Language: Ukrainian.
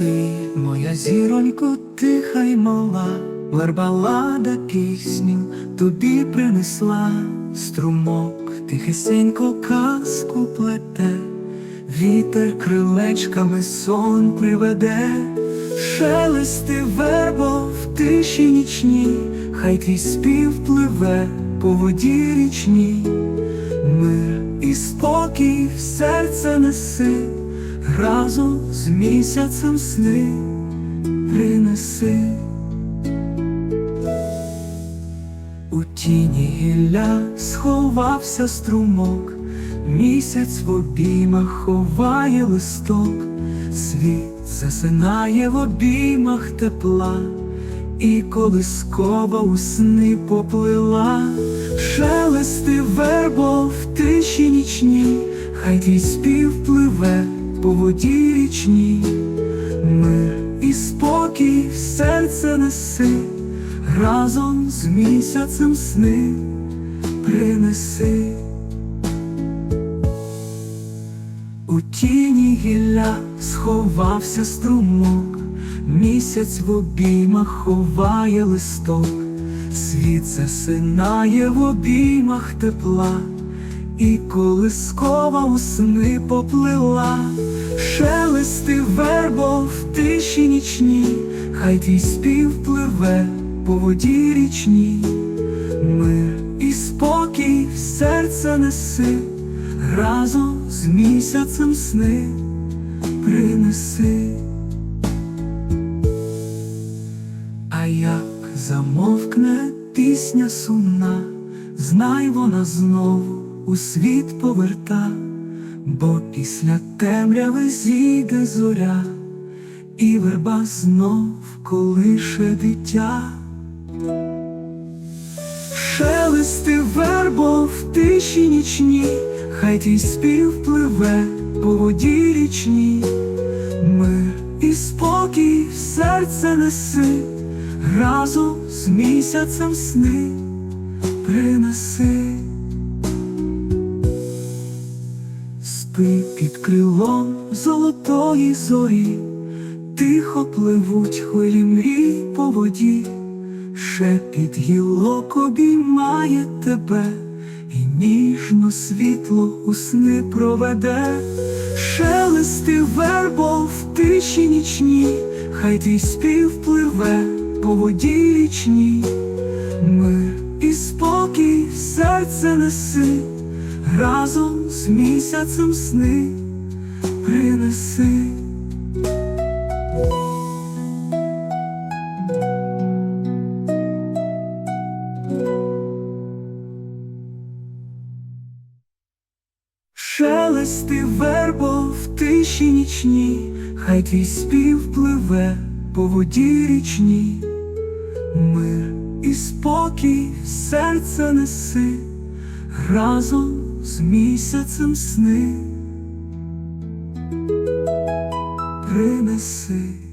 Спи, моя зіронько, тиха й мала, Вербалада пісню тобі принесла, струмок тихесенько казку плете, вітер крилечками сон приведе, шелести вербо в тиші нічній, хай твій спів пливе по воді річній, мир і спокій в серце неси, разом з місяцем сни принеси. У тіні гілля сховався струмок, місяць в обіймах ховає листок, світ засинає в обіймах тепла, і колискова у сни поплила, шелести вербо в тиші нічній, хай твій спів пливе по воді річній, мир і спокій в серце неси разом з місяцем сни принеси. У тіні гілля сховався струмок, місяць в обіймах ховає листок, світ засинає в обіймах тепла, і колискова у сни поплила, шелести вербо в тиші нічній, хай твій спів пливе по воді річній, мир і спокій в серце неси, разом з місяцем сни принеси. А як замовкне пісня сумна, знай вона знову у світ поверта, бо після темряви зійде зоря, і верба знов колише дитя. Шелести вербо в тиші нічній, хай твій спів пливе по воді річній, мир і спокій в серце неси, разом з місяцем сни принеси. Спи під крилом золотої зорі, тихо пливуть хвилі мрій по воді, шепіт гілок обіймає тебе, і ніжно світло у сни проведе, шелести вербо в тиші нічній, хай твій спів пливе по воді річній, мир і спокій серце неси, разом з місяцем сни принеси. Шелести вербо в тиші нічній, хай твій спів пливе по воді річній, мир і спокій серце неси, разом з місяцем сни принеси.